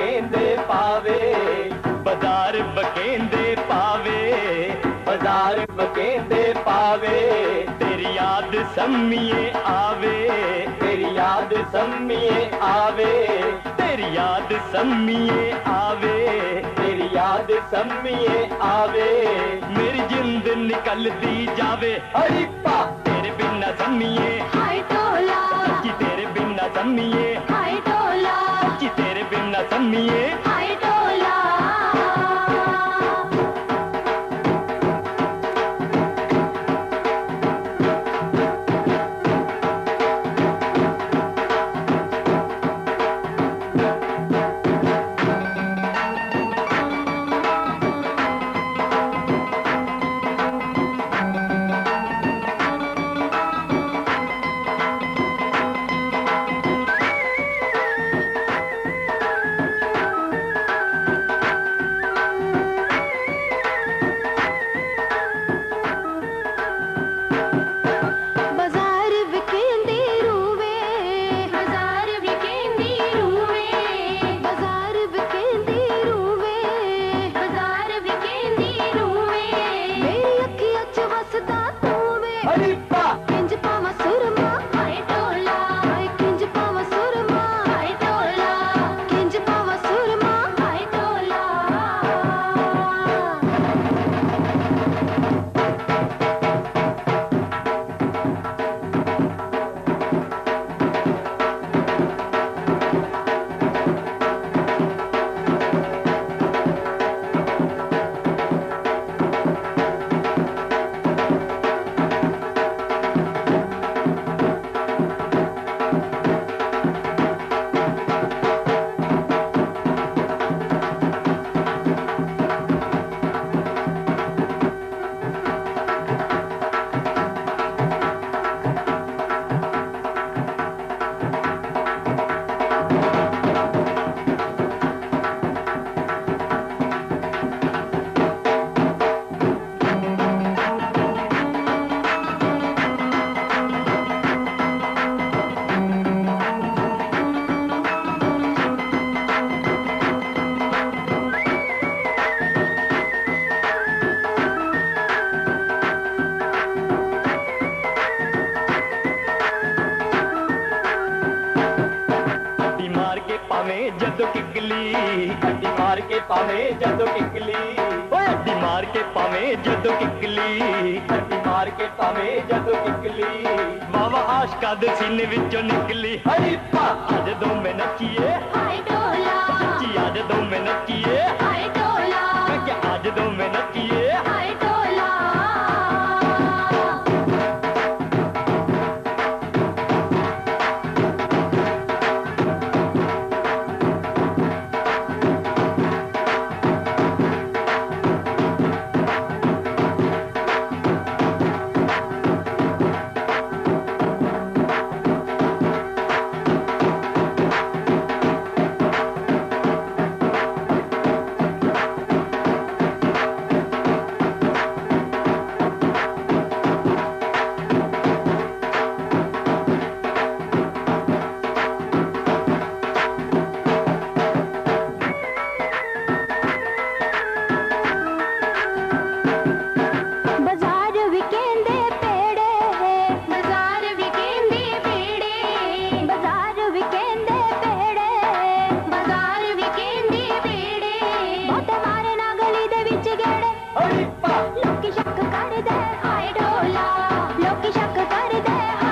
ਬਕੇਂਦੇ ਪਾਵੇ, ਬਾਜ਼ਾਰ ਬਕੇਂਦੇ ਪਾਵੇ, ਬਾਜ਼ਾਰ ਬਕੇਂਦੇ ਪਾਵੇ, ਤੇਰੀ ਯਾਦ ਸੰਮੀਏ ਆਵੇ, ਤੇਰੀ ਯਾਦ ਸੰਮੀਏ ਆਵੇ, ਤੇਰੀ ਯਾਦ ਸੰਮੀਏ ਆਵੇ, ਤੇਰੀ ਯਾਦ ਸੰਮੀਏ ਆਵੇ, ਮੇਰੀ ਜਿੰਦ ਨਿਕਲਦੀ ਜਾਵੇ। ਹਰੀ ਪਾ ਤੇਰੇ ਬਿਨਾ ਸੰਮੀਏ ਹਾਏ ਢੋਲਾ ਕਿ ਤੇਰੇ ਬਿਨਾ ਸੰਮੀਏ ਹਾਏ ਢੋਲਾ ਕਿ ਤੇਰੇ ਬਿਨਾ ਸੰਮੀਏ ਹਾਏ ਜਦੋਂ ਕਿਕਲੀ ਅੱਡੀ ਮਾਰ ਕੇ ਪਾਵੇਂ ਜਦੋਂ ਕਿਕਲੀ। ਓਏ ਅੱਡੀ ਮਾਰ ਕੇ ਪਾਵੇਂ ਜਦੋਂ ਕਿਕਲੀ ਅੱਡੀ ਮਾਰ ਕੇ ਪਾਵੇਂ ਜਦੋਂ ਕਿਕਲੀ। ਮਾਵਾ ਆਸ਼ਕਾ ਦੇ ਸੀਨੇ ਵਿੱਚੋਂ ਨਿਕਲੀ। ਹਰੀਪਾ ਅੱਜ ਜਦੋਂ ਮੈਂ ਨੱਚੀਏ। ਹਾਏ ਢੋਲਾ